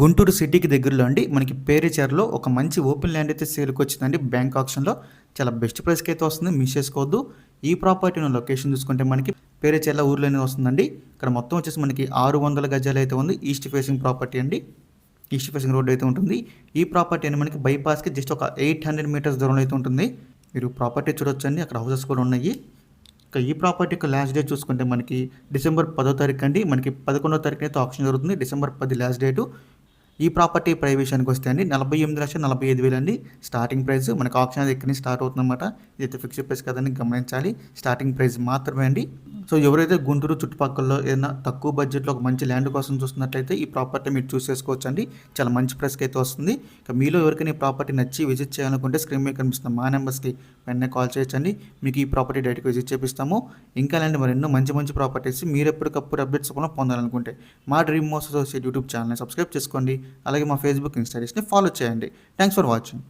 గుంటూరు సిటీకి దగ్గరలో అండి. మనకి పేరేచర్లో ఒక మంచి ఓపెన్ ల్యాండ్ అయితే సేల్కి వచ్చిందండి. బ్యాంక్ ఆప్షన్లో చాలా బెస్ట్ ప్రైస్కి అయితే వస్తుంది. మిస్ చేసుకోవద్దు. ఈ ప్రాపర్టీ లొకేషన్ చూసుకుంటే మనకి పేరేచర్ల ఊర్లోనే వస్తుందండి. ఇక్కడ మొత్తం వచ్చేసి మనకి ఆరు వందల గజాలు అయితే ఉంది. ఈస్ట్ ఫేసింగ్ ప్రాపర్టీ అండి. ఈస్ట్ ఫేసింగ్ రోడ్ అయితే ఉంటుంది. ఈ ప్రాపర్టీ అండి మనకి బైపాస్కి జస్ట్ ఒక ఎయిట్ హండ్రెడ్ మీటర్స్ దూరంలో అయితే ఉంటుంది. మీరు ప్రాపర్టీ చూడొచ్చండి. అక్కడ హౌసెస్ కూడా ఉన్నాయి. ఇక ఈ ప్రాపర్టీ యొక్క లాస్ట్ డేట్ చూసుకుంటే మనకి డిసెంబర్ పదో తారీఖు అండి. మనకి పదకొండో తారీఖు అయితే ఆప్షన్ జరుగుతుంది. డిసెంబర్ పది లాస్ట్ డేటు. ఈ ప్రాపర్టీ ప్రైస్ విషయానికి వస్తే అండి నలభై ఎనిమిది లక్షల నలభై ఐదు వేలు అండి. స్టార్టింగ్ ప్రైస్ మనకు ఆప్షన్ అది ఎక్కడి నుంచి స్టార్ట్ అవుతుందన్నమాట? ఇదైతే ఫిక్స్డ్ ప్రైస్ కదండి గమనించాలి. స్టార్టింగ్ ప్రైస్ మాత్రమే అండి. సో ఎవరైతే గుంటూరు చుట్టుపక్కల ఏదైనా తక్కువ బడ్జెట్లో ఒక మంచి ల్యాండ్ కోసం చూస్తున్నట్లయితే ఈ ప్రాపర్టీ మీరు చూస్ చేసుకోవచ్చు అండి చాలా మంచి ప్రైస్కి అయితే వస్తుంది. ఇక మీలో ఎవరికైనా ఈ ప్రాపర్టీ నచ్చి విజిట్ చేయాలనుకుంటే స్క్రీన్ మీద కనిపిస్తున్న మా నెంబర్స్కి వెంటనే కాల్ చేయొచ్చండి. మీకు ఈ ప్రాపర్టీ డైరెక్ట్గా విజిట్ చేపిస్తాము. ఇంకా అలాంటి మరి ఎన్నో మంచి మంచి ప్రాపర్టీస్ మీరు ఎప్పటికప్పుడు అప్డేట్స్ కూడా పొందాలనుకుంటే మా డ్రీమ్ మోస్ అసోసియేట్ యూట్యూబ్ ఛానల్ని సబ్స్క్రైబ్ చేసుకోండి. అలాగే మా ఫేస్బుక్ ఇన్స్టాగ్రామ్స్ని ఫాలో చేయండి. Thanks for watching